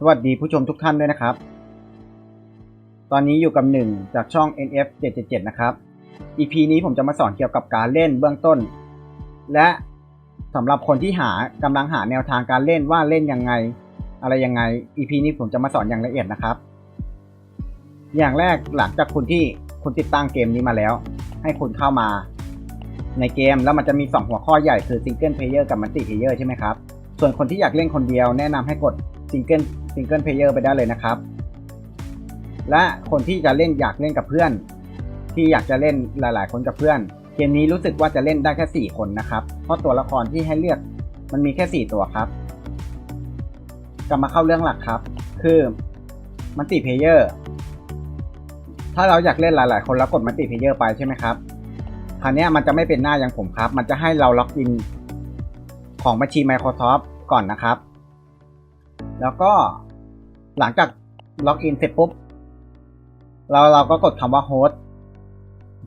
สวัสดีผู้ชมทุกท่านด้วยนะครับ ตอนนี้อยู่กับหนึ่งจากช่อง NF 777นะครับ EP นี้ผมจะมาสอนเกี่ยวกับการเล่นเบื้องต้น และสำหรับคนที่หากำลังหาแนวทางการเล่นว่าเล่นยังไง อะไรยังไง EP นี้ผมจะมาสอนอย่างละเอียดนะครับ อย่างแรกหลังจากคุณที่คุณติดตั้งเกมนี้มาแล้ว ให้คุณเข้ามาในเกมแล้วมันจะมี 2 หัวข้อใหญ่คือ Single Player กับ Multi Player ใช่ไหมครับ ส่วนคนที่อยากเล่นคนเดียวแนะนำให้กด Single Single Player ไปได้เลยนะครับ และคนที่จะเล่นอยากเล่นกับเพื่อน ที่อยากจะเล่นหลาย ๆ คนกับเพื่อน เกมนี้รู้สึกว่าจะเล่นได้แค่ 4 คนนะครับ เพราะตัวละครที่ให้เลือกมันมีแค่ 4 ตัวครับกลับมาเข้าเรื่องหลักครับ คือมัลติเพเยอร์ถ้าเราอยากเล่นหลาย ๆ คนแล้วกดมัลติเพเยอร์ไปใช่ไหมครับคราวนี้มันจะไม่เป็นหน้าอย่างผมครับ มันจะให้เราล็อกอินของบัญชี Microsoft ก่อนนะครับ แล้วก็หลังจากล็อกอินเสร็จปุ๊บ เราเราก็กดคำว่า host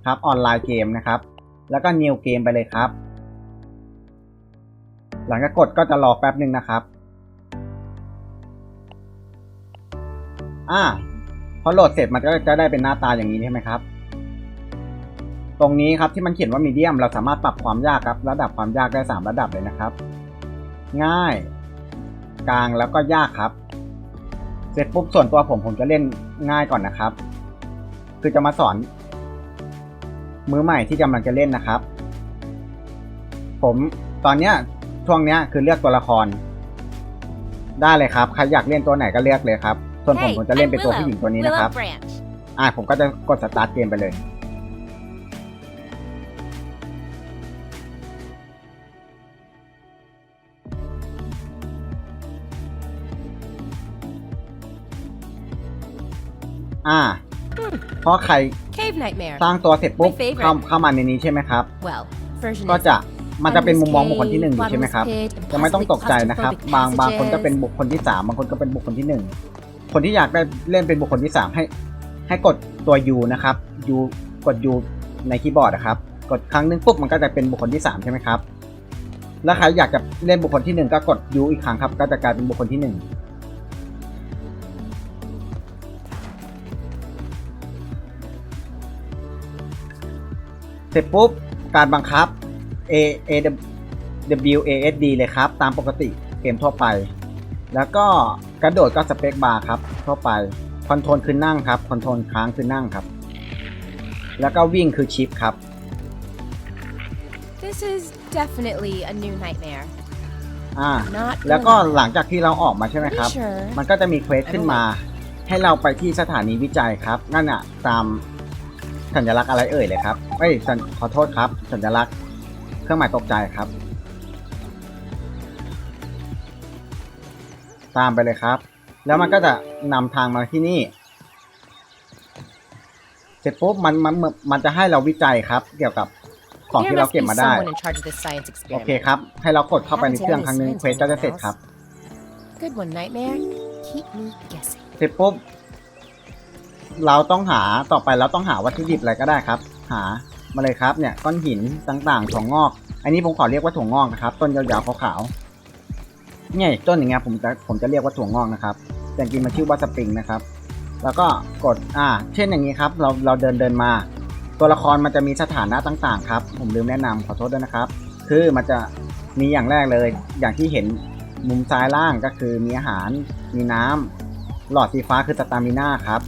ครับออนไลน์เกมนะครับ แล้วก็ new game ไปเลยครับ หลังจากกดก็จะรอแป๊บหนึ่งนะครับอ่าพอโหลดเสร็จมันก็จะได้เป็นหน้าตาอย่างนี้ใช่ไหมครับ ตรงนี้ครับที่มันเขียนว่ามีเดียมเราสามารถปรับความยากครับ ระดับความยากได้ 3 ระดับเลยนะครับ ง่าย กลางแล้วก็ยากครับ เสร็จปุ๊บส่วนตัวผมผมจะเล่นง่ายก่อนนะครับ คือจะมาสอน มือใหม่ที่กำลังจะเล่นนะครับ ผมตอนเนี้ยช่วงเนี้ยคือเลือกตัวละคร ได้เลยครับใครอยากเล่นตัวไหนก็เลือกเลยครับ ส่วนผม Hey, ผมจะเล่น I'm เป็นตัว Willow, ผู้หญิงตัวนี้นะครับ Willow Branch. อ่าผมก็จะกดสตาร์ทเกมไปเลย อ่าเพราะใคร Cave Nightmare. สร้างตัวเสร็จปุ๊บ My favorite เข้าเข้ามาในนี้ใช่ไหมครับ Well, version ก็ is จะมันจะเป็นมุมมองบุคคล bottomless ที่หนึ่งอยู่ cave, ใช่ไหมครับ bottomless pit, จะไม่ต้องตกใจนะครับ claustrophobic บางบางคนก็เป็น passages. บุคคลที่สามบางคนก็เป็นบุคคลที่หนึ่งคนที่อยากได้เล่นเป็นบุคคลที่สามให้ ให้กดตัว U นะครับ U กด U ในคีย์บอร์ดนะครับ กดครั้งหนึงปุ๊บมันก็จะเป็นบุคคลที่สามใช่ไหมครับ แล้วใครอยากจะเล่นบุคคลที่หนึ่งก็กด U อีกครั้งครับ ก็จะกลายเป็นบุคคลที่หนึ่ง เสร็จปุ๊บการบังคับ A A W A S D เลยครับ ตามปกติเกมทั่วไป แล้วก็กระโดดก็สเปคบาร์ครับทั่วไปคอนโทรลคือนั่งครับคอนโทรลค้างคือนั่งครับ แล้วก็วิ่งคือชิปครับ This is definitely a new nightmare. อ่า Not แล้วก็ gonna หลังจากที่เราออกมาใช่ไหม lie. ครับ Pretty sure. มันก็จะมีเควสขึ้นมา ให้เราไปที่สถานีวิจัยครับ นั่นอะตาม สัญลักษณ์อะไรเอ่ยเลยครับเอ้ยสัญขอโทษครับ สัญลักษณ์ เครื่องหมายตกใจครับ ตามไปเลยครับ แล้วมันก็จะนำทางมาที่นี่ เสร็จปุ๊บมันมันมันจะให้เราวิจัยครับ เกี่ยวกับของ There ที่เรา must เก็บ be มาได้ someone in charge of this science โอเค experiment. ครับ ให้เรากดเข้าไปในเครื่องครั้งหนึงเควสก็จะเสร็จครับ Good one, Nightmare. Keep me guessing. เสร็จปุ๊บ เราต้องหาต่อไปเราต้องหาวัตถุดิบอะไรก็ได้ครับ หามาเลยครับเนี่ยก้อนหินต่างๆถั่วงอก อันนี้ผมขอเรียกว่าถั่วงอกนะครับต้นยาวๆขาวๆเนี่ยต้นอย่างเงี้ยผมจะผมจะเรียกว่าถั่วงอกนะครับแต่จริงมันชื่อว่าสปริงนะครับ แล้วก็กดอ่า เช่นอย่างนี้ครับ เราเราเดินเดินมา ตัวละครมันจะมีสถานะต่างๆ ครับ ผมลืมแนะนำขอโทษด้วยนะครับ คือมันจะมีอย่างแรกเลย อย่างที่เห็นมุมซ้ายล่างก็คือมีอาหารมีน้ำหลอดสีฟ้าคือสตามิน่าครับ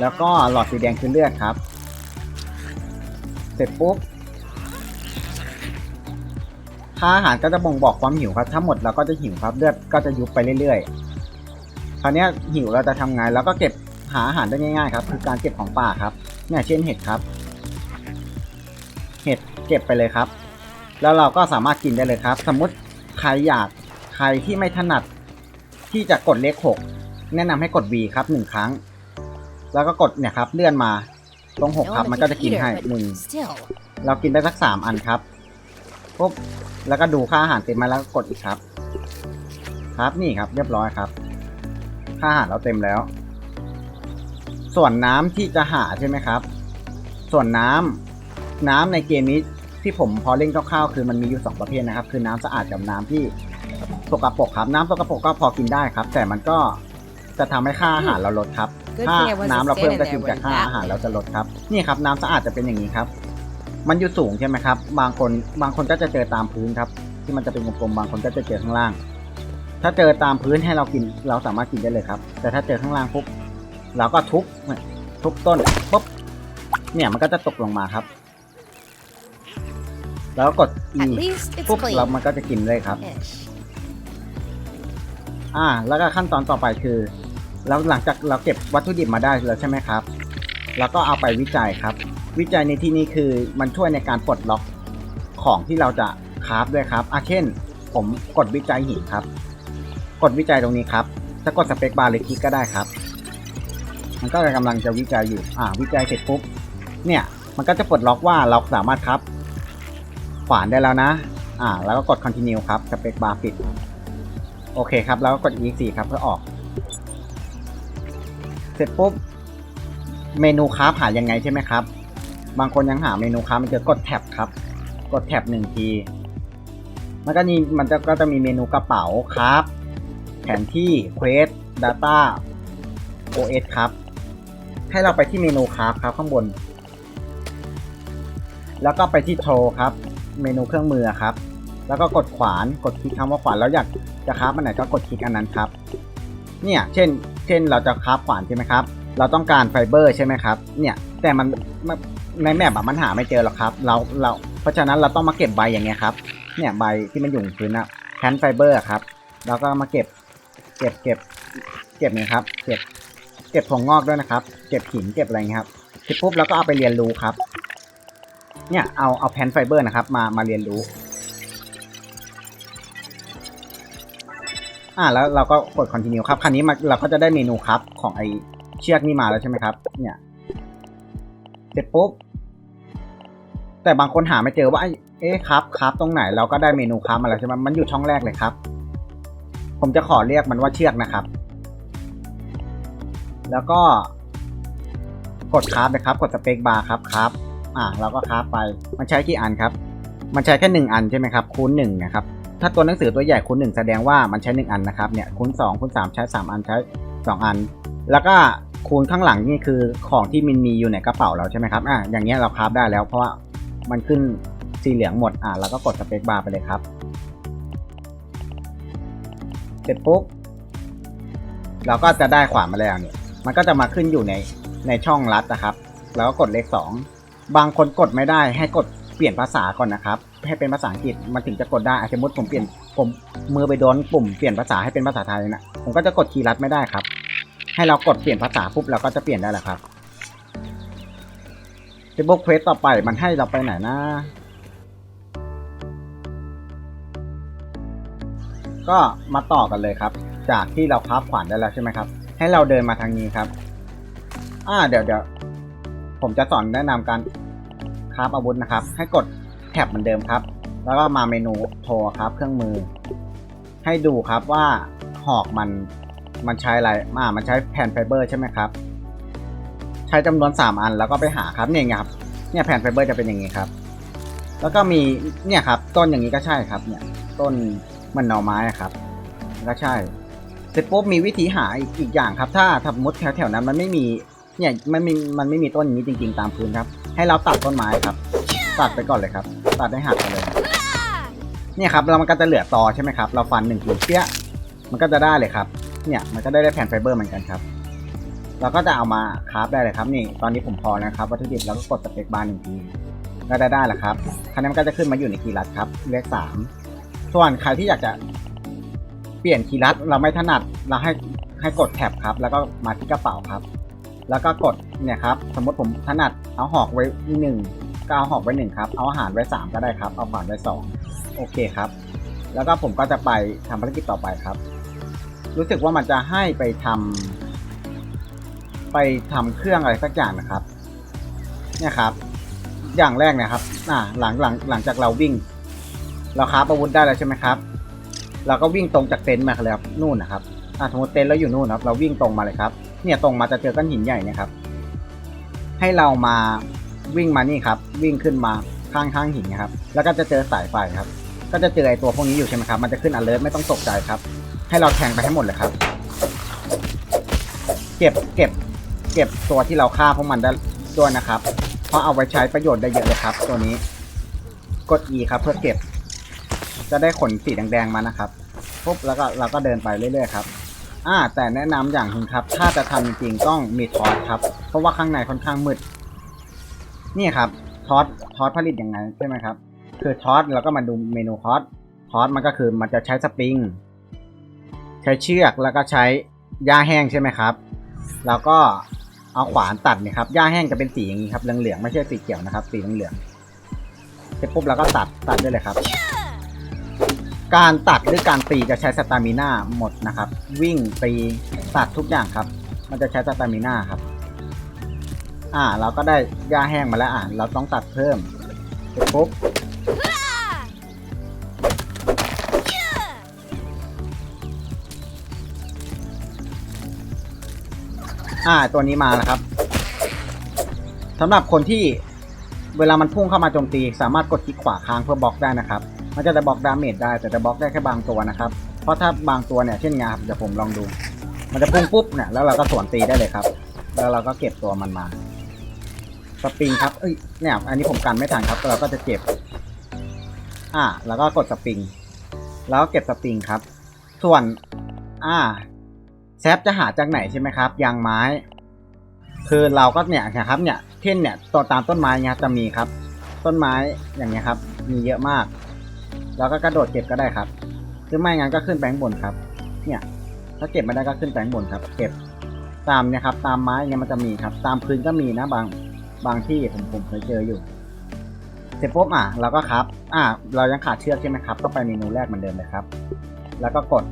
แล้วก็หลอดสีแดงคือเลือดครับ เสร็จปุ๊บค่าอาหารก็จะบ่งบอกความหิวครับ ถ้าหมดเราก็จะหิวครับ เลือดก็จะยุบไปเรื่อยๆ คราวนี้หิวเราจะทำไงเราก็เก็บหาอาหารได้ง่ายๆครับ คือการเก็บของป่าครับ เนี่ยเช่นเห็ดครับ เห็ดเก็บไปเลยครับ แล้วเราก็สามารถกินได้เลยครับ สมมติใครอยากใครที่ไม่ถนัดที่จะกดเลขหกแนะนำให้กด V ครับหนึ่งครั้ง แล้วก็กดเนี่ยครับเลื่อนมาตรงหก No ครับ on มัน the ก็จะกิน computer, ให้ but หนึ่ง Still. เรากินได้สักสามอันครับปุ๊บแล้วก็ดูค่าอาหารเต็มไหมาแล้วกดอีกครับ ครับนี่ครับเรียบร้อยครับ ค่าอาหารเราเต็มแล้ว ส่วนน้ำที่จะหาใช่ไหมครับ ส่วนน้ำน้ำในเกมนี้ที่ผมพอเล่นคร่าวๆคือมันมีอยู่สองประเภทนะครับ คือน้ำสะอาดกับน้ำที่สกปรกครับ น้ำสกปรกก็พอกินได้ครับ แต่มันก็จะทำให้ค่าอาหารเราลดครับ Good ถ้า thing I wasn't น้ำเราเพิ่ม standing ก็ there จริงแต่ when ค่า that อาหาร hit. เราจะลดครับนี่ครับน้ำสะอาดจะเป็นอย่างนี้ครับ มันอยู่สูงใช่ไหมครับ บางคนบางคนก็จะเจอตามพื้นครับ ที่มันจะเป็นกลมๆบางคนก็จะเจอข้างล่าง ถ้าเจอตามพื้นให้เรากินเราสามารถกินได้เลยครับ แต่ถ้าเจอข้างล่างปุ๊บเราก็ทุบเนี่ยทุบต้นปุ๊บเนี่ยมันก็จะตกลงมาครับ แล้วก็กด E At least it's ปุ๊บ clean. แล้วมันก็จะกินเลยครับ Ish. อ่า แล้วก็ขั้นตอนต่อไปคือ แล้วหลังจากเราเก็บวัตถุดิบมาได้แล้วใช่ไหมครับ แล้วก็เอาไปวิจัยครับ วิจัยในที่นี้คือมันช่วยในการปลดล็อกของที่เราจะคราฟด้วยครับอะเช่น ผมกดวิจัยหินครับ กดวิจัยตรงนี้ครับถ้ากดสเปคบาร์หรือคลิกก็ได้ครับ มันก็กำลังจะวิจัยอยู่ อ่า วิจัยเสร็จปุ๊บ เนี่ย มันก็จะปลดล็อกว่าเราสามารถครับ ขวานได้แล้วนะ อ่า แล้วก็กด continue ครับ สเปคบาร์ปิด โอเคครับ แล้วก็กด e 4ครับเพื่อออก เสร็จปุ๊บเมนูคราฟหายังไงใช่ไหมครับ บางคนยังหาเมนูครามันจะกดแท็บครับ กดแท็บหนึ่งที มันก็นี่มันจะก็จะมีเมนูกระเป๋าครับ แผนที่เควส Data OS ครับ ให้เราไปที่เมนูคราฟครับข้างบน แล้วก็ไปที่โทรครับ เมนูเครื่องมือครับ แล้วก็กดขวาน กดคลิกคำว่าขวาน แล้วอยากจะคราฟอันไหนก็กดคลิกอันนั้นครับ เนี่ย เช่น เช่นเราจะคราฟขวานใช่ไหมครับ เราต้องการไฟเบอร์ใช่ไหมครับ เนี่ยแต่มันในแมปอะมันหาไม่เจอหรอกครับ เราเราเพราะฉะนั้นเราต้องมาเก็บใบอย่างเงี้ยครับ เนี่ยใบที่มันอยู่บนพื้นอะแคนไฟเบอร์ครับเราก็มาเก็บ เก็บเก็บเก็บเนี่ยครับ เก็บ เก็บถั่วงอกด้วยนะครับ เก็บหินเก็บอะไรเงี้ยครับเสร็จปุ๊บเราก็เอาไปเรียนรู้ครับ เนี่ยเอาเอาแผ่นไฟเบอร์นะครับ มามาเรียนรู้ อ่าแล้วเราก็กด continue ครับ คราวนี้มาเราก็จะได้เมนูครับของไอเชือกนี่มาแล้วใช่ไหมครับ เนี่ย เสร็จปุ๊บ แต่บางคนหาไม่เจอว่าไอเอ๊ะครับครับตรงไหนเราก็ได้เมนูครับมาแล้วใช่ไหมมันอยู่ช่องแรกเลยครับ ผมจะขอเรียกมันว่าเชือกนะครับ แล้วก็ กดคราฟนะครับ กดสเปคบาร์ครับครับ อ่าเราก็คราฟไป มันใช้กี่อันครับ มันใช้แค่หนึ่งอันใช่ไหมครับ คูณหนึ่งนะครับ ถ้าตัวหนังสือตัวใหญ่คูณหนึ่งแสดงว่ามันใช้หนึ่งอันนะครับเนี่ยคูณสองคูณสามใช้สามอันใช้สองอัน แล้วก็คูณข้างหลังนี่คือของที่มันมีอยู่ในกระเป๋าเราใช่ไหมครับอ่าอย่างเงี้ยเราคราฟได้แล้วเพราะว่ามันขึ้นสีเหลืองหมดอ่าแล้วก็กดสเปคบาร์ไปเลยครับ เสร็จปุ๊บเราก็จะได้ขวานมาแล้วเนี่ย มันก็จะมาขึ้นอยู่ในในช่องลัดนะครับ แล้วก็กดเลขสองบางคนกดไม่ได้ให้กด เปลี่ยนภาษาก่อนนะครับ ให้เป็นภาษาอังกฤษมันถึงจะกดได้สมมติผมเปลี่ยนผมมือไปโดนปุ่มเปลี่ยนภาษาให้เป็นภาษาไทยนะผมก็จะกดคีย์ลัดไม่ได้ครับ ให้เรากดเปลี่ยนภาษาปุ๊บเราก็จะเปลี่ยนได้แหละครับเฟซบุ๊กเควสต่อไปมันให้เราไปไหนนะ ก็มาต่อกันเลยครับ จากที่เราคราฟขวานได้แล้วใช่ไหมครับ ให้เราเดินมาทางนี้ครับ อ่าเดี๋ยวเดี๋ยวผมจะสอนแนะนำการ คราฟอาวุธนะครับ ให้กดแท็บเหมือนเดิมครับ แล้วก็มาเมนูโทรครับเครื่องมือ ให้ดูครับว่าหอกมันมันใช้อะไรอ่ามันใช้แผ่นไฟเบอร์ใช่ไหมครับ ใช้จำนวน 3 อันแล้วก็ไปหาครับเนี่ยไงครับเนี่ยแผ่นไฟเบอร์จะเป็นอย่างนี้ครับ แล้วก็มีเนี่ยครับ ต้นอย่างนี้ก็ใช่ครับ เนี่ย ต้นมันหน่อไม้ครับ ก็ใช่เสร็จปุ๊บมีวิธีหาอีกอีกอย่างครับ ถ้าสมมติแถวแถวๆนั้นมันไม่มีเนี่ยมันมีมันไม่มีต้นอย่างนี้จริง ๆ ตามพื้นครับ ให้เราตัดต้นไม้ครับ ตัดไปก่อนเลยครับ ตัดได้หักไปเลย เนี่ยครับแล้วมันก็จะเหลือตอใช่ไหมครับ เราฟันหนึ่งทีเปี้ย มันก็จะได้เลยครับ เนี่ยมันก็ได้ได้แผ่นไฟเบอร์เหมือนกันครับ เราก็จะเอามาคราฟได้เลยครับนี่ ตอนนี้ผมพอแล้วครับวัตถุดิบแล้วก็กดสเปคบาร์หนึ่งทีก็ได้ได้แล้วครับคันนี้มันก็จะขึ้นมาอยู่ในคีย์ลัดครับเลขสามส่วนใครที่อยากจะเปลี่ยนคีย์ลัดเราไม่ถนัดเราให้ให้กดแท็บครับ แล้วก็มาที่กระเป๋าครับ แล้วก็กดเนี่ยครับ สมมติผมถนัดเอาหอกไว้หนึ่งก็เอาหอกไว้หนึ่งครับ เอาอาหารไว้สามก็ได้ครับ เอาขวานไว้สองโอเคครับ แล้วก็ผมก็จะไปทำภารกิจต่อไปครับ รู้สึกว่ามันจะให้ไปทำไปทำเครื่องอะไรสักอย่างนะครับ เนี่ยครับ อย่างแรกนะครับ อ่า หลังหลังหลังจากเราวิ่ง เราคราอาวุธได้แล้วใช่ไหมครับ เราก็วิ่งตรงจากเต็นท์มาเลยครับ นู่นนะครับ อ่าสมมติเต็นท์เราอยู่นู่นครับ เราวิ่งตรงมาเลยครับ เนี่ยตรงมาจะเจอก้อนหินใหญ่เนี่ยครับ ให้เรามาวิ่งมานี่ครับ วิ่งขึ้นมาข้างข้างหินนะครับ แล้วก็จะเจอสายไฟครับ ก็จะเจอไอตัวพวกนี้อยู่ใช่ไหมครับ มันจะขึ้นอ alert ไม่ต้องตกใจครับ ให้เราแทงไปให้หมดเลยครับ เก็บเก็บ เก็บตัวที่เราฆ่าพวกมันได้ด้วยนะครับ เพราะเอาไว้ใช้ประโยชน์ได้เยอะเลยครับ ตัวนี้ กด E ครับ เพื่อเก็บ จะได้ขนสีแดงๆมานะครับปุ๊บแล้วก็เราก็เดินไปเรื่อยๆครับ อ่า แต่แนะนำอย่างหนึ่งครับ ถ้าจะทำจริงๆต้องมีทอสครับ เพราะว่าข้างในค่อนข้างมืด นี่ครับทอสทอสผลิตยังไงใช่ไหมครับ คือทอสแล้วก็มาดูเมนูทอสทอสมันก็คือมันจะใช้สปริง ใช้เชือกแล้วก็ใช้หญ้าแห้งใช่ไหมครับ แล้วก็เอาขวานตัดนี่ครับหญ้าแห้งจะเป็นสีอย่างนี้ครับเหลืองๆไม่ใช่สีเขียวนะครับ สีเหลืองๆเสร็จปุ๊บเราก็ตัดตัดได้เลยครับ การตัดหรือการตีจะใช้สตามิน่าหมดนะครับ วิ่งตีตัดทุกอย่างครับ มันจะใช้สตามิน่าครับ อ่า เราก็ได้หญ้าแห้งมาแล้วอ่าเราต้องตัดเพิ่มเสร็จปุ๊บอ่าตัวนี้มาแล้วครับสำหรับคนที่เวลามันพุ่งเข้ามาโจมตี สามารถกดคลิกขวาค้างเพื่อบล็อกได้นะครับ มันจะได้บล็อกดาเมจได้แต่จะบล็อกได้แค่บางตัวนะครับ เพราะถ้าบางตัวเนี่ยเช่นงาครับเดี๋ยวผมลองดู มันจะพุ่งปุ๊บเนี่ยแล้วเราก็สวนตีได้เลยครับ แล้วเราก็เก็บตัวมันมาสปริงครับเอ้ยเนี่ยอันนี้ผมกันไม่ทันครับเราก็จะเก็บ อ่า แล้วก็กดสปริง แล้วก็เก็บสปริงครับ ส่วน อ่าแซฟจะหาจากไหนใช่ไหมครับยางไม้ คือเราก็เนี่ยนะครับเนี่ยเท่นเนี่ยตัวตามต้นไม้เนี่ยจะมีครับ ต้นไม้อย่างเงี้ยครับ มีเยอะมาก แล้วก็กระโดดเก็บก็ได้ครับหรือไม่งั้นก็ขึ้นแบงค์บนครับ เนี่ย ถ้าเก็บไม่ได้ก็ขึ้นแบงค์บนครับ เก็บตามเนี่ยครับ ตามไม้เนี่ยมันจะมีครับ ตามพื้นก็มีนะบางบางที่ผมผมเคยเจออยู่เสร็จปุ๊บอะเราก็ครับ อะเรายังขาดเชือกใช่ไหมครับ ก็ไปเมนูแรกเหมือนเดิมเลยครับ แล้วก็กด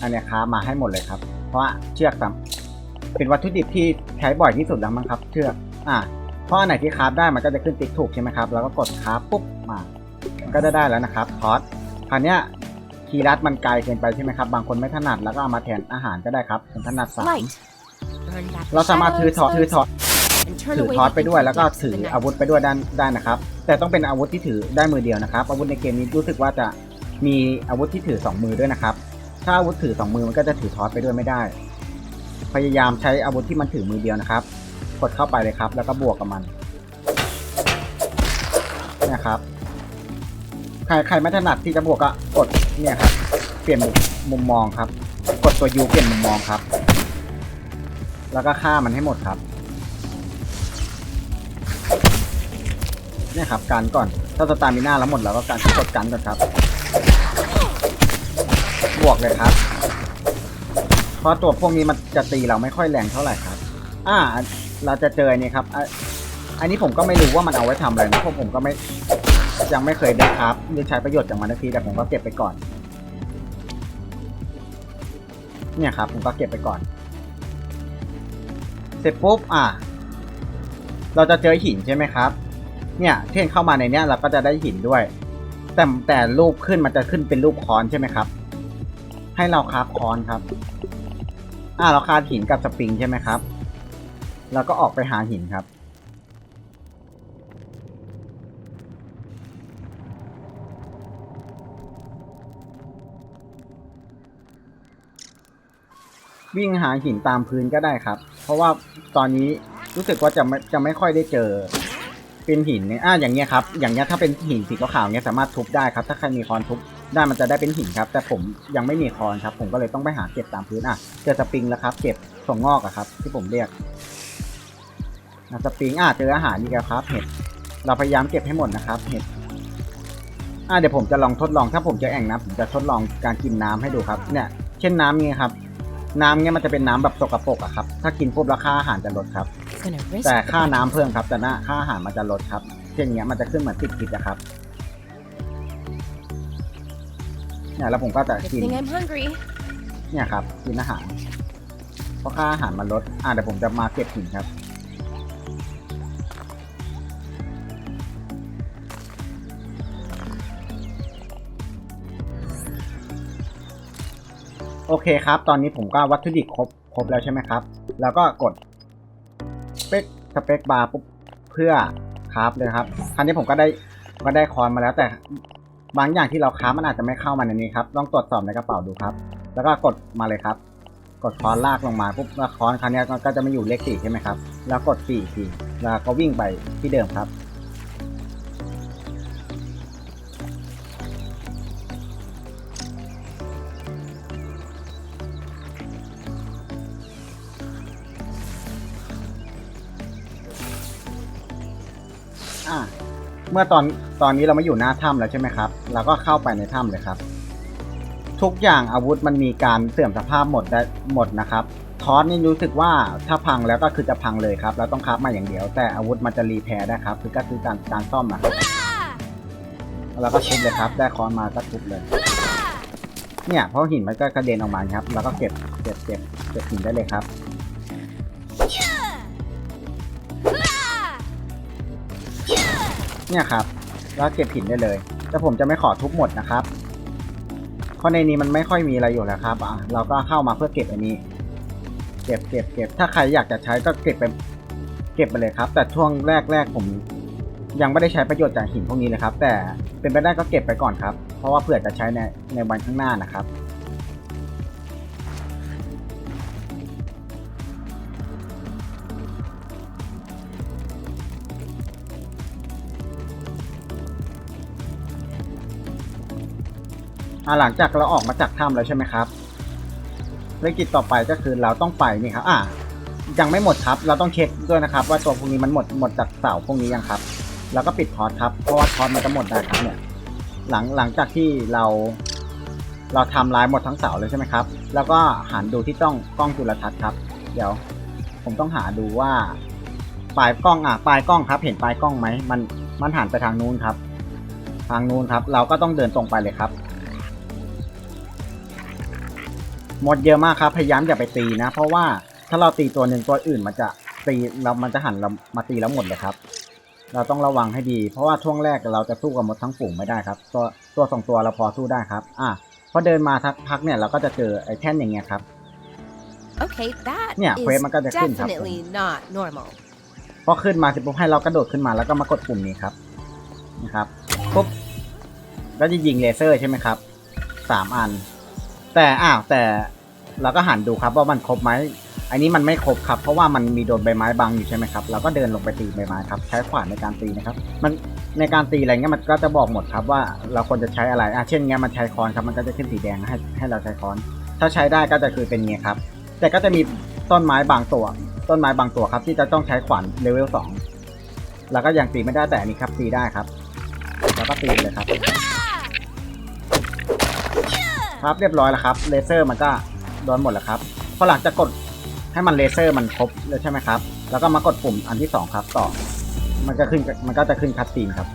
อันนี้ครับมาให้หมดเลยครับ เพราะว่าเชือกสำเป็นวัตถุดิบที่ใช้บ่อยที่สุดแล้วมั้งครับ เชือก อะเพราะอันไหนที่คราฟได้มันก็จะขึ้นติ๊กถูกใช่ไหมครับ แล้วก็กดคราฟปุ๊บมา ก็จะได้แล้วนะครับทอสคราวเนี้ยคีย์รัดมันไกลเกินไปใช่ไหมครับ บางคนไม่ถนัดแล้วก็เอามาแทนอาหารก็ได้ครับผมถนัดสาม Light. Burn back the เราสามารถถือทอส shadows ถือทอส and turn ถือ away ทอส the ไปด้วย evil แล้วก็ depths ถื of อ the night. อาวุธไปด้วยด้านได้นะครับ แต่ต้องเป็นอาวุธที่ถือได้มือเดียวนะครับ อาวุธในเกมนี้รู้สึกว่าจะมีอาวุธที่ถือสองมือด้วยนะครับ ถ้าอาวุธถือสองมือมันก็จะถือทอสไปด้วยไม่ได้ พยายามใช้อาวุธที่มันถือมือเดียวนะครับ กดเข้าไปเลยครับ แล้วก็บวกกับมันเนี่ยครับ ใครใครไม่ถนัดที่จะบวกก็กดเนี่ยครับ เปลี่ยนมุมมุมมองครับ กดตัวยูเปลี่ยนมุมมองครับ แล้วก็ฆ่ามันให้หมดครับ เนี่ยครับการก่อน ถ้าสตามิน่าแล้วหมดเราก็การกดกันก่อนครับ บวกเลยครับ เพราะตัวพวกนี้มันจะตีเราไม่ค่อยแรงเท่าไหร่ครับ อ่า เราจะเจออันนี้ครับอันนี้ผมก็ไม่รู้ว่ามันเอาไว้ทำอะไรนะเพราะผมก็ไม่ ยังไม่เคยได้ครับหรือใช้ประโยชน์จากมันทีแต่ผมก็เก็บไปก่อน เนี่ยครับ ผมก็เก็บไปก่อน เสร็จปุ๊บอะ เราจะเจอหินใช่ไหมครับ เนี่ยเท่นเข้ามาในเนี้ยเราก็จะได้หินด้วย แต่แต่รูปขึ้นมันจะขึ้นเป็นรูปค้อนใช่ไหมครับ ให้เราคาฟค้อนครับ อ่าเราคาดหินกับสปริงใช่ไหมครับเราก็ออกไปหาหินครับ วิ่งหาหินตามพื้นก็ได้ครับ เพราะว่าตอนนี้รู้สึกว่าจะไม่จะไม่ค่อยได้เจอ เป็นหินเนี่ยอ่าอย่างเงี้ยครับ อย่างเงี้ยถ้าเป็นหินสีขาวๆเงี้ยสามารถทุบได้ครับ ถ้าใครมีคอนทุบได้มันจะได้เป็นหินครับ แต่ผมยังไม่มีคอนครับ ผมก็เลยต้องไปหาเก็บตามพื้นอะเจอสปริงแล้วครับ เก็บส่งงอกอะครับ ที่ผมเรียกอะสปริงอะเจออาหารอีกแล้วครับเห็ดเราพยายามเก็บให้หมดนะครับเห็ดอะเดี๋ยวผมจะลองทดลองถ้าผมจอแอ่งน้ำผมจะทดลองการกินน้ำให้ดูครับ เนี่ย เช่นน้ำเงี้ยครับ น้ำเงี้ยมันจะเป็นน้ำแบบสกปรกอะครับ ถ้ากินปุ๊บราคาอาหารจะลดครับ Gonna risk แต่ the ค่าน้ำเพิ่มครับ แต่หน้าค่าอาหารมันจะลดครับเช่นเงี้ยมันจะขึ้นเหมือนติดผิดอะครับเนี่ยแล้วผมก็จะ Good กิน thing I'm hungry. เนี่ยครับกินอาหารเพราะค่าอาหารมันลดอ่าเดี๋ยวผมจะมาเก็บหินครับ โอเคครับ ตอนนี้ผมก็วัตถุดิบครบครบแล้วใช่ไหมครับ แล้วก็กดสเปคสเปคบาร์ปุ๊บเพื่อคราฟเลยครับ คราวนี้ผมก็ได้ก็ได้คอนมาแล้วแต่บางอย่างที่เราค้ามันอาจจะไม่เข้ามาในนี้ครับต้องตรวจสอบในกระเป๋าดูครับ แล้วก็กดมาเลยครับ กดคอนลากลงมาปุ๊บแล้วคอนครั้งนี้ก็จะมาอยู่เลขสี่ใช่ไหมครับ แล้วกดสี่ทีแล้วก็วิ่งไปที่เดิมครับ เมื่อตอนตอนนี้เรามาอยู่หน้าถ้ำแล้วใช่ไหมครับเราก็เข้าไปในถ้ำเลยครับ ทุกอย่างอาวุธมันมีการเสื่อมสภาพหมดได้หมดนะครับทอสนี่รู้สึกว่าถ้าพังแล้วก็คือจะพังเลยครับเราต้องคับมาอย่างเดียว แต่อาวุธมันจะรีแพร์ได้ครับ คือก็คือการการซ่อมนะครับแล้วก็ทุบเลยครับ ได้คอนมาก็ทุบเลย เนี่ยเพราะหินมันก็กระเด็นออกมาครับเราก็เก็บเก็บเก็บเก็บหินได้เลยครับ เนี่ยครับ แล้วเก็บหินได้เลย แต่ผมจะไม่ขอทุบหมดนะครับ เพราะในนี้มันไม่ค่อยมีอะไรอยู่แล้วครับอะเราก็เข้ามาเพื่อเก็บอันนี้ เก็บเก็บเก็บถ้าใครอยากจะใช้ก็เก็บไปเก็บไปเลยครับ แต่ช่วงแรกแรกๆผมยังไม่ได้ใช้ประโยชน์จากหินพวกนี้เลยครับ แต่เป็นไปได้ก็เก็บไปก่อนครับ เพราะว่าเผื่อจะใช้ในในวันข้างหน้านะครับ อ่าหลังจากเราออกมาจากถ้ำแล้วใช่ไหมครับภารกิจต่อไปก็คือเราต้องไปนี่ครับ อ่ายังไม่หมดครับ เราต้องเช็คด้วยนะครับ ว่าตัวพวกนี้มันหมดหมดจากเสาพวกนี้ยังครับ แล้วก็ปิดพอร์ตครับเพราะว่าพอร์ตมันจะหมดได้ครับเนี่ย หลังหลังจากที่เรา เราทำลายหมดทั้งเสาเลยใช่ไหมครับ แล้วก็หันดูที่ต้องกล้องจุลทรรศน์ครับ เดี๋ยว ผมต้องหาดูว่าปลายกล้องอะปลายกล้องครับ เห็นปลายกล้องไหมมันมันหันไปทางนู้นครับ ทางนู้นครับ เราก็ต้องเดินตรงไปเลยครับ มดเยอะมากครับ พยายามอย่าไปตีนะ เพราะว่าถ้าเราตีตัวหนึ่งตัวอื่นมันจะตีเรามันจะหันเรามาตีแล้วหมดเลยครับ เราต้องระวังให้ดี เพราะว่าช่วงแรกเราจะสู้กับมดทั้งฝูงไม่ได้ครับ ตัวตัวสองตัวเราพอสู้ได้ครับ อะพอเดินมาทักพักเนี่ยเราก็จะเจอไอ้แท่นอย่างเงี้ยครับ Okay, that Yeah, is เควสมันก็จะขึ้นครับ definitely not normal. พอขึ้นมาเสร็จปุ๊บให้เรากระโดดขึ้นมาแล้วก็มากดปุ่มนี้ครับนะครับปุ๊บแล้วจะยิงเลเซอร์ใช่ไหมครับสามอัน แต่อ้าวแต่เราก็หันดูครับว่ามันครบไหมอันนี้มันไม่ครบครับ เพราะว่ามันมีโดนใบไม้บังอยู่ใช่ไหมครับเราก็เดินลงไปตีใบไม้ครับใช้ขวานในการตีนะครับ มันในการตีอะไรเงี้ยมันก็จะบอกหมดครับว่าเราควรจะใช้อะไรอะเช่นเงี้ยมันใช้ค้อนครับมันก็จะขึ้นสีแดงให้ให้เราใช้ค้อน ถ้าใช้ได้ก็จะคือเป็นเงี้ยครับ แต่ก็จะมีต้นไม้บางตัว ต้นไม้บางตัวครับ ที่จะต้องใช้ขวานเลเวลสองแล้วก็ยังตีไม่ได้แต่อันนี้ครับตีได้ครับ แล้วก็ตีเลยครับ ครับเรียบร้อยแล้วครับเลเซอร์มันก็โดนหมดแล้วครับพอหลังจากกดให้มันเลเซอร์มันครบเลยใช่ไหมครับ แล้วก็มากดปุ่มอันที่สองครับต่อ มันก็ขึ้นมันก็จะขึ้นคัดซีนครับ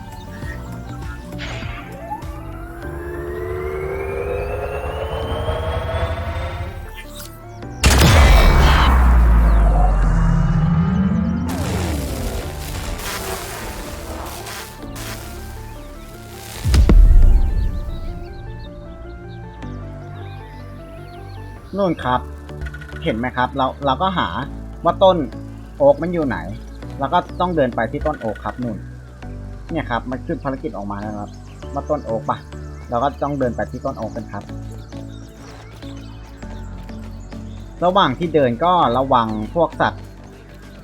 นู่นครับ เห็นไหมครับ เราเราก็หาว่าต้นโอ๊กมันอยู่ไหน แล้วก็ต้องเดินไปที่ต้นโอ๊กครับนู่น เนี่ยครับ มันขึ้นภารกิจออกมาแล้วครับว่าต้นโอ๊กปะเราก็ต้องเดินไปที่ต้นโอ๊กกันครับ ระหว่างที่เดินก็ระวังพวกสัตว์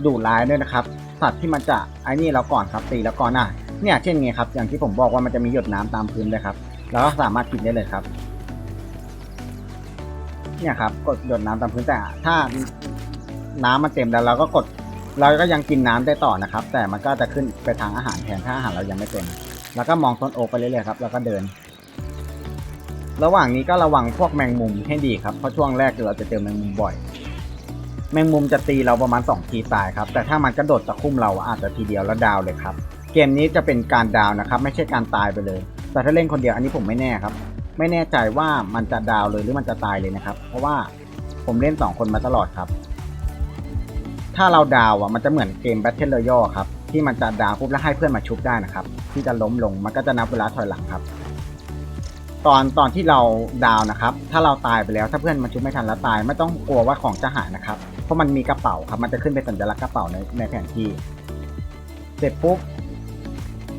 ดุร้ายด้วยนะครับ สัตว์ที่มันจะไอ้นี่เราก่อนครับตีแล้วก่อนอะเนี่ยเช่นไงครับ อย่างที่ผมบอกว่ามันจะมีหยดน้ำตามพื้นเลยครับ แล้วก็สามารถกินได้เลยครับ เนี่ยครับกดหยดน้ำตามพื้นแต่ถ้าน้ำมันเต็มแล้วเราก็กด เราก็ยังกินน้ำได้ต่อนะครับ แต่มันก็จะขึ้นไปทางอาหารแทนถ้าอาหารเรายังไม่เต็มแล้วก็มองต้นโอกไปเรื่อยๆครับแล้วก็เดิน ระหว่างนี้ก็ระวังพวกแมงมุมให้ดีครับเพราะช่วงแรกเราจะเจอแมงมุมบ่อย แมงมุมจะตีเราประมาณ2ทีตายครับแต่ถ้ามันกระโดดตะคุ่มเราอาจจะทีเดียวแล้วดาวเลยครับเกมนี้จะเป็นการดาวนะครับ ไม่ใช่การตายไปเลย แต่ถ้าเล่นคนเดียวอันนี้ผมไม่แน่ครับ ไม่แน่ใจว่ามันจะดาวเลยหรือมันจะตายเลยนะครับ เพราะว่าผมเล่นสองคนมาตลอดครับ ถ้าเราดาวอะมันจะเหมือนเกม Battle Royale ครับ ที่มันจะดาวปุ๊บแล้วให้เพื่อนมาชุบได้นะครับ ที่จะล้มลงมันก็จะนับเวลาถอยหลังครับ ตอนตอนที่เราดาวนะครับ ถ้าเราตายไปแล้วถ้าเพื่อนมาชุบไม่ทันแล้วตาย ไม่ต้องกลัวว่าของจะหายนะครับ เพราะมันมีกระเป๋าครับ มันจะขึ้นเป็นสัญลักษณ์กระเป๋าในในแผนที่ เสร็จปุ๊บ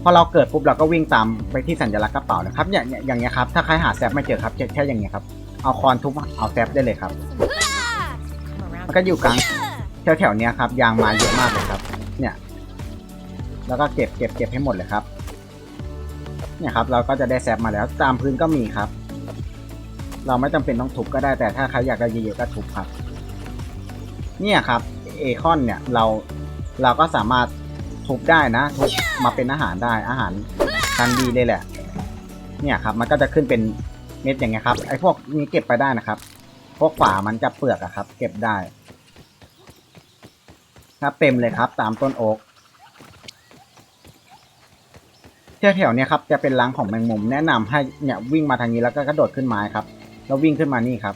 พอเราเกิดปุ๊บเราก็วิ่งตามไปที่สัญลักษณ์กระเป๋านะครับอย่างอย่างอย่างเงี้ยครับถ้าใครหาแซฟไม่เจอครับแค่แค่อย่างเงี้ยครับเอาคอนทุบเอาแซฟได้เลยครับมันก็อยู่กลางแถวแถวๆเนี้ยครับยางมาเยอะมากเลยครับ เนี่ย แล้วก็เก็บเก็บเก็บให้หมดเลยครับ เนี่ยครับ เราก็จะได้แซฟมาแล้วตามพื้นก็มีครับ เราไม่จำเป็นต้องทุบก็ได้แต่ถ้าใครอยากได้เยอะๆก็ทุบครับ เนี่ยครับเอคอนเนี่ยเราเราก็สามารถ ทุบได้นะทุบมาเป็นอาหารได้อาหารชั้นดีเลยแหละ เนี่ยครับ มันก็จะขึ้นเป็นเม็ดอย่างเงี้ยครับไอ้พวกนี้เก็บไปได้นะครับ พวกฝามันจะเปลือกอะครับ เก็บได้ครับเต็มเลยครับ ตามต้นโอ๊กแถวๆเนี้ยครับจะเป็นรังของแมงมุมแนะนำให้เนี่ยวิ่งมาทางนี้แล้วก็กระโดดขึ้นไม้ครับ แล้ววิ่งขึ้นมานี่ครับ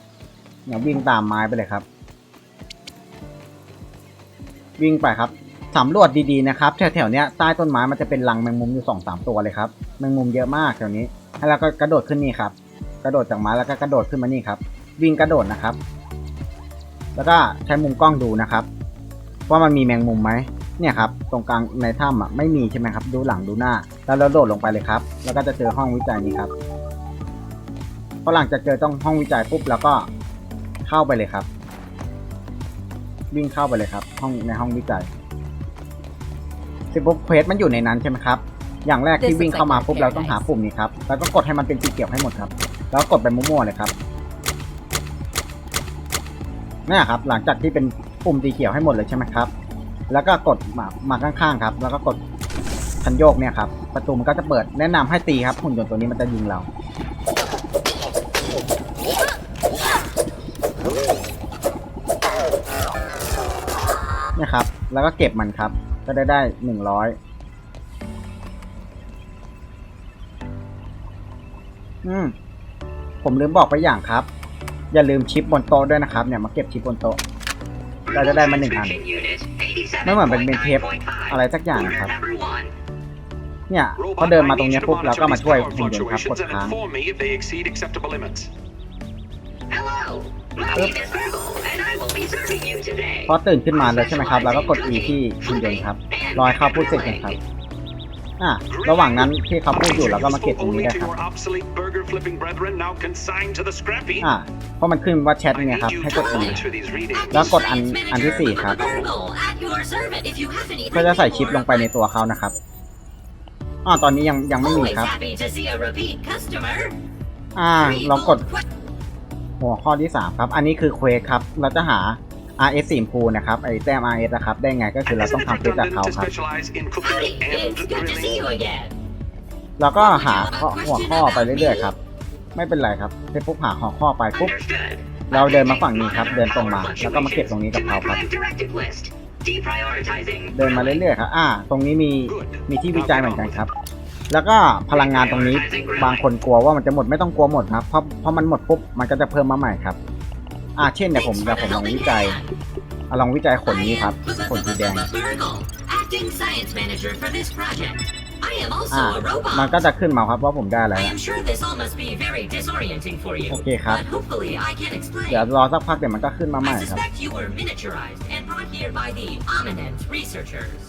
เนี่ยวิ่งตามไม้ไปเลยครับ วิ่งไปครับ สำรวจดีๆนะครับแถวๆเนี้ยใต้ต้นไม้มันจะเป็นรังแมงมุมอยู่สองสามตัวเลยครับแมงมุมเยอะมากแถวนี้แล้วเราก็กระโดดขึ้นนี่ครับ กระโดดจากไม้แล้วก็กระโดดขึ้นมานี่ครับ วิ่งกระโดดนะครับ แล้วก็ใช้มุมกล้องดูนะครับว่ามันมีแมงมุมไหมเนี่ยครับตรงกลางในถ้ำอะไม่มีใช่ไหมครับ ดูหลังดูหน้า แล้วเราโดดลงไปเลยครับ แล้วก็จะเจอห้องวิจัยนี้ครับพอหลังจากเจอต้องห้องวิจัยปุ๊บแล้วก็เข้าไปเลยครับ วิ่งเข้าไปเลยครับ ห้องในห้องวิจัย สิบเควสมันอยู่ในนั้นใช่ไหมครับ อย่างแรกที่วิ่งเข้ามาปุ๊บเราต้องหาปุ่มนี้ครับ แล้วก็กดให้มันเป็นสีเขียวให้หมดครับ แล้วกดไปมั่วๆเลยครับเนี่ยครับ หลังจากที่เป็นปุ่มสีเขียวให้หมดเลยใช่ไหมครับ แล้วก็กดมามาข้างๆครับ แล้วก็กดคันโยกเนี่ยครับ ประตูมันก็จะเปิด แนะนำให้ตีครับหุ่นยนต์ตัวนี้มันจะยิงเราเนี่ยครับ แล้วก็เก็บมันครับ ก็ได้ได้หนึ่งร้อยอืม ผมลืมบอกไปอย่างครับ อย่าลืมชิปบนโต๊ะด้วยนะครับ เนี่ยมาเก็บชิปบนโต๊ะ เราจะได้มาหนึ่งอันไม่เหมือนเป็นเป็นเทปอะไรสักอย่างนะครับ เนี่ยพอเดินมาตรงนี้ปุ๊บเราก็มาช่วยหุ่นยนต์ครับกดค้าง พอตื่นขึ้นมาแล้วใช่ไหมครับเราก็กด E ที่หุ่นยนต์ครับรอให้เขาพูดเสร็จกันครับอะระหว่างนั้นที่เขาพูดอยู่เราก็มาเก็บตรงนี้ได้ครับอะเพราะมันขึ้นว่าแชทเนี่ยครับให้กด E แล้วกดอันอันที่สี่ครับก็จะใส่ชิปลงไปในตัวเขานะครับอ่าตอนนี้ยังยังไม่มีครับ อ่าลองกดหัวข้อที่สามครับ อันนี้คือเควสครับ เราจะหา RS สีชมพูนะครับไอ้แต้ม RS นะครับได้ไงก็คือเราต้องทำเควสจากเขาครับเราก็หาข้อหัวข้อไปเรื่อยๆครับ ไม่เป็นไรครับเสร็จปุ๊บหาหัวข้อไปปุ๊บเราเดินมาฝั่งนี้ครับ เดินตรงมา แล้วก็มาเก็บตรงนี้กับเขาครับเดินมาเรื่อยๆครับ อ่า ตรงนี้มี มีที่วิจัยเหมือนกันครับ แล้วก็พลังงานตรงนี้ บางคนกลัวว่ามันจะหมด ไม่ต้องกลัวหมดครับ เพราะเพราะมันหมดปุ๊บ มันก็จะเพิ่มมาใหม่ครับ อ่าเช่นเนี่ยผมเดี๋ยวผมลองวิจัยเอาลองวิจัยขนนี้ครับ ขนสีแดง อ่า มันก็จะขึ้นมาครับว่าผมได้อะไร I แล้ว am sure this all must be very disorienting for you. โอเคครับ But hopefully I can explain. เดี๋ยวรอสักพักเดี๋ยวมันก็ขึ้นมาใหม่ I ครับ suspect you were miniaturized and brought here by the Ominent researchers.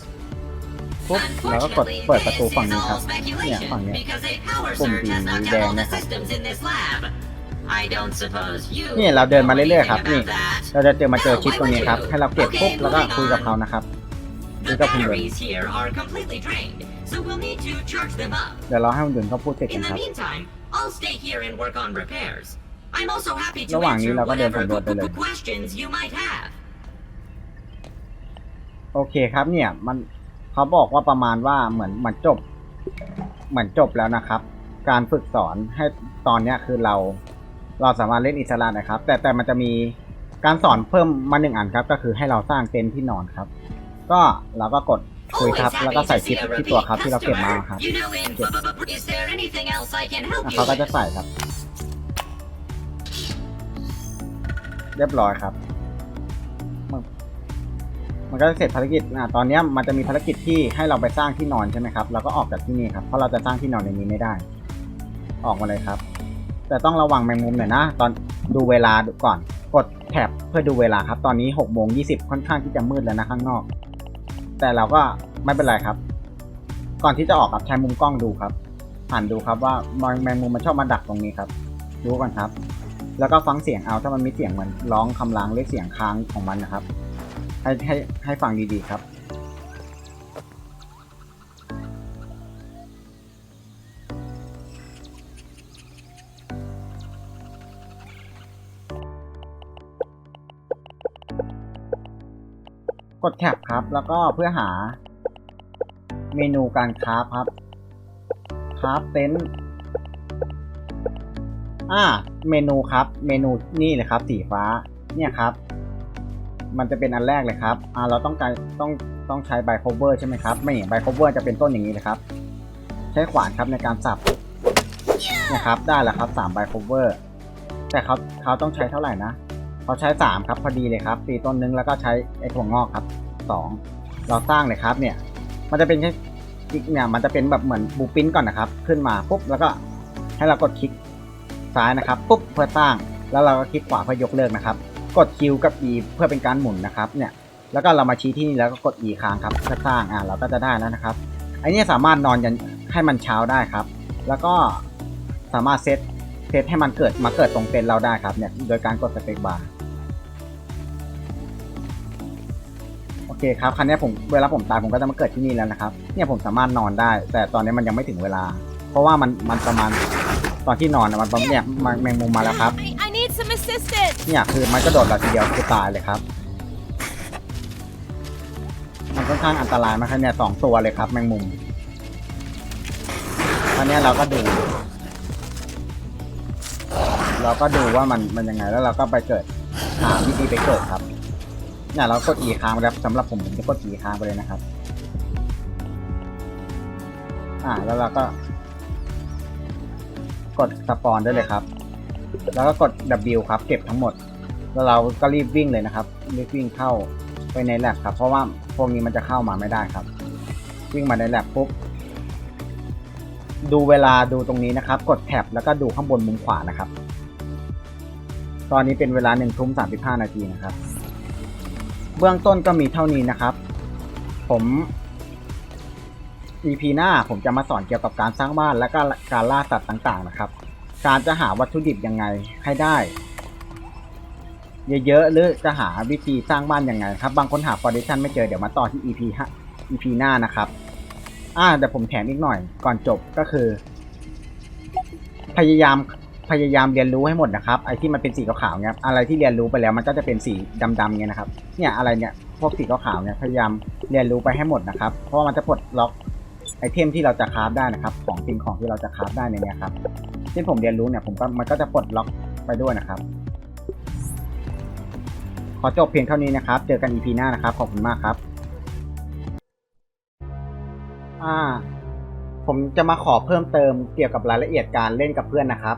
ปุ๊บเราก็กด Unfortunately, เปิดประตู this ฝั่ง is นี้ครับ all เนี่ย speculation ฝั่งเนี้ย because a power ปุ่ม surge สี has knocked แด out ง all the นะครับ systems in this lab. I don't suppose you นี่เราเดินมาเรื่อยๆครับ know นี่ anything about that. เราจะเจอมาเจอชิปตรงนี้ครับ ให้เราเก็บปุ๊บแล้วก็คุยกับเขานะครับคุย The กับคุณยนต์ batteries here are completely drained, so we'll need to charge them up. เดี๋ยวเราให้คุณยนต์เขาพูดเสร็จกั In น the ครับ meantime, I'll stay here and work on repairs. I'm also happy to ระหว่างนี้ answer เราก็เดิน whatever สำรวจไปเลย questions you might have. โอเคครับเนี่ยมันเขาบอกว่าประมาณว่าเหมือนเหมือนจบ เหมือนจบแล้วนะครับ การฝึกสอนให้ตอนเนี้ยคือเรา เราสามารถเล่นอิสระนะครับ แต่แต่มันจะมีการสอนเพิ่มมาหนึ่งอันครับ ก็คือให้เราสร้างเต็นท์ที่นอนครับ ก็เราก็กดคุยครับ แล้วก็ใส่ชิปที่ตัวครับที่เราเก็บมาครับ You know, in is there anything else I can help อะ you เขาก็จะ with? ใส่ครับ เรียบร้อยครับ มันมันก็จะเสร็จภารกิจอะตอนเนี้ยมันจะมีภารกิจที่ให้เราไปสร้างที่นอนใช่ไหมครับ เราก็ออกจากที่นี่ครับ เพราะเราจะสร้างที่นอนในนี้ไม่ได้ ออกมาเลยครับ แต่ต้องระวังแมงมุมหน่อยนะ ตอนดูเวลาดูก่อน กดแท็บเพื่อดูเวลาครับ ตอนนี้หกโมงยี่สิบค่อนข้างที่จะมืดแล้วนะข้างนอก แต่เราก็ไม่เป็นไรครับ ก่อนที่จะออกครับใช้มุมกล้องดูครับหันดูครับว่าแมงมุมมันชอบมาดักตรงนี้ครับ ดูก่อนครับ แล้วก็ฟังเสียงเอาถ้ามันมีเสียงเหมือนร้องคำรางเรียกเสียงค้างของมันนะครับ ให้ให้ให้ฟังดีๆครับ แท็บครับ แล้วก็เพื่อหาเมนูการคราฟครับคราฟเต็นท์อ่า เมนูครับ เมนูนี่เลยครับ สีฟ้า เนี่ยครับ มันจะเป็นอันแรกเลยครับ อ่า เราต้องการต้องต้องใช้ใบโคเวอร์ใช่ไหมครับ ไม่ใบโคเวอร์จะเป็นต้นอย่างนี้เลยครับ ใช้ขวานครับในการสับนี่ยครับ ได้แล้วครับสามใบโคเวอร์ แต่เขาเขาต้องใช้เท่าไหร่นะเขาใช้สามครับพอดีเลยครับตีต้นนึงแล้วก็ใช้ไอ้ถั่วงอกครับ สองเราสร้างเลยครับเนี่ย มันจะเป็นแค่คลิกเนี่ย มันจะเป็นแบบเหมือนบูปินก่อนนะครับ ขึ้นมาปุ๊บแล้วก็ให้เรากดคลิกซ้ายนะครับปุ๊บเพื่อสร้าง แล้วเราก็คลิกขวาเพื่อยกเลิกนะครับ กด Q กับ E เพื่อเป็นการหมุนนะครับ เนี่ย แล้วก็เรามาชี้ที่นี่แล้วก็กด E ค้างครับเพื่อสร้าง อ่าเราก็จะได้แล้วนะครับไอ้เนี่สามารถนอนยันให้มันเช้าได้ครับ แล้วก็สามารถเซตเซตให้มันเกิดมาเกิดตรงเต็นเราได้ครับเนี่ย โดยการกดสเปคบาร์ คครับคันนี้ผมเวลาผมตายผมก็จะมาเกิดที่นี่แล้วนะครับ เนี่ยผมสามารถนอนได้ แต่ตอนนี้มันยังไม่ถึงเวลา เพราะว่ามันมันประมาณตอนที่นอนนะมันประมาณเนี่ยมันแมงมุมมาแล้วครับ I, I need some assistance. เนี่ยคือมันก็โดดเราทีเดียวคือตายเลยครับ มันค่อนข้างอันตรายมากครับเนี่ยสองตัวเลยครับ แมงมุมอันเนี้ยเราก็ดู เราก็ดูว่ามันมันยังไงแล้วเราก็ไปเกิดหาวิธีไปเกิดครับ เนี่ยเรากด E ค้างไปแล้วสำหรับผมผมจะกด E ค้างไปเลยนะครับ อ่าแล้วเราก็ กดสปอนได้เลยครับ แล้วก็กด W ครับ เก็บทั้งหมด แล้วเราก็รีบวิ่งเลยนะครับรีบวิ่งเข้าไปในแลบครับ เพราะว่าพวกนี้มันจะเข้ามาไม่ได้ครับ วิ่งมาในแลบปุ๊บดูเวลาดูตรงนี้นะครับ กดแท็บแล้วก็ดูข้างบนมุมขวานะครับ ตอนนี้เป็นเวลาหนึ่งทุ่มสามสิบห้านาทีนะครับ เบื้องต้นก็มีเท่านี้นะครับ ผม EP หน้าผมจะมาสอนเกี่ยวกับการสร้างบ้านและก็การล่าสัตว์ต่างๆนะครับ การจะหาวัตถุดิบยังไงให้ได้ เยอะๆหรือจะหาวิธีสร้างบ้านยังไงครับ บางคนหา foundation ไม่เจอเดี๋ยวมาต่อที่ EP ฮะ EP หน้านะครับ อ่าเดี๋ยวผมแถมอีกหน่อยก่อนจบก็คือ พยายาม พยายามเรียนรู้ให้หมดนะครับไอ้ที่มันเป็นสีขาวๆเนี่ยอะไรที่เรียนรู้ไปแล้วมันก็จะเป็นสีดำๆเนี่ยนะครับเนี่ยอะไรเนี่ยพวกสีขาวๆเนี่ยพยายามเรียนรู้ไปให้หมดนะครับ เพราะมันจะปลดล็อกไอเทมที่เราจะคราฟได้นะครับ ของสิ่งของที่เราจะคราฟได้ในนี้ครับที่ผมเรียนรู้เนี่ยผมก็มันก็จะปลดล็อกไปด้วยนะครับ ขอจบเพียงเท่านี้นะครับ เจอกัน EP หน้านะครับ ขอบคุณมากครับ อ่า ผมจะมาขอเพิ่มเติมเกี่ยวกับรายละเอียดการเล่นกับเพื่อนนะครับ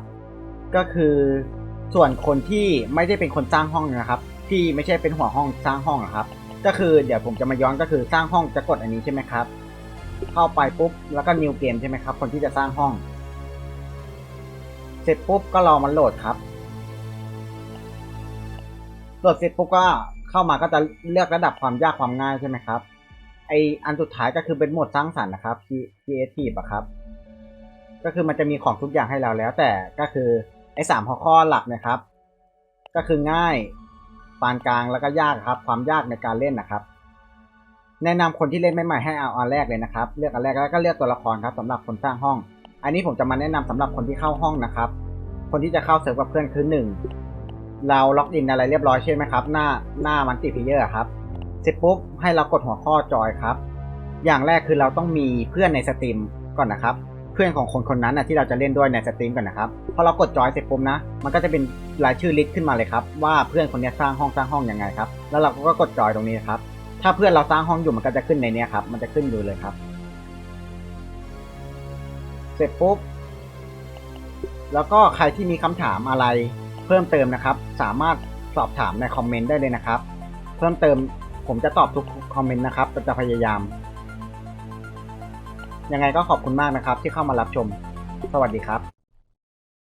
ก็คือส่วนคนที่ไม่ได้เป็นคนสร้างห้องนะครับ ที่ไม่ใช่เป็นหัวห้องสร้างห้องนะครับ ก็คือเดี๋ยวผมจะมาย้อนก็คือสร้างห้องจะกดอันนี้ใช่ไหมครับ เข้าไปปุ๊บแล้วก็ new game ใช่ไหมครับ คนที่จะสร้างห้อง เสร็จปุ๊บก็รอมันโหลดครับโหลดเสร็จปุ๊บก็เข้ามาก็จะเลือกระดับความยากความง่ายใช่ไหมครับไออันสุดท้ายก็คือเป็นโหมดสร้างสรรค์นะครับ creative อะครับ ก็คือมันจะมีของทุกอย่างให้เราแล้วแต่ก็คือ ไอ้สามหัวข้อหลักนะครับ ก็คือง่ายปานกลางแล้วก็ยากครับ ความยากในการเล่นนะครับ แนะนำคนที่เล่นใหม่ๆให้เอาอันแรกเลยนะครับ เลือกอันแรกแล้วก็เลือกตัวละครครับสำหรับคนสร้างห้อง อันนี้ผมจะมาแนะนำสำหรับคนที่เข้าห้องนะครับ คนที่จะเข้าเซิร์ฟกับเพื่อนคือหนึ่งเราล็อกอินอะไรเรียบร้อยใช่ไหมครับ หน้าหน้ามันติเพเยอร์ครับเสร็จปุ๊บให้เรากดหัวข้อจอยครับ อย่างแรกคือเราต้องมีเพื่อนในสตรีมก่อนนะครับ พื่อนของคนคนนั้นนะที่เราจะเล่นด้วยในสตรีมก่อนนะครับพอเรากดจอยเสร็จปุ๊บนะ มันก็จะเป็นรายชื่อลิสต์ขึ้นมาเลยครับว่าเพื่อนคนนี้สร้างห้องสร้างห้องยังไงครับแล้วเราก็กดจอยตรงนี้นะครับถ้าเพื่อนเราสร้างห้องอยู่มันก็จะขึ้นในนี้ครับมันจะขึ้นอยู่เลยครับ เสร็จปุ๊บแล้วก็ใครที่มีคำถามอะไรเพิ่มเติมนะครับ สามารถสอบถามในคอมเมนต์ได้เลยนะครับ เพิ่มเติมผมจะตอบทุกคอมเมนต์นะครับจะพยายาม ยังไงก็ขอบคุณมากนะครับที่เข้ามารับชม สวัสดีครับ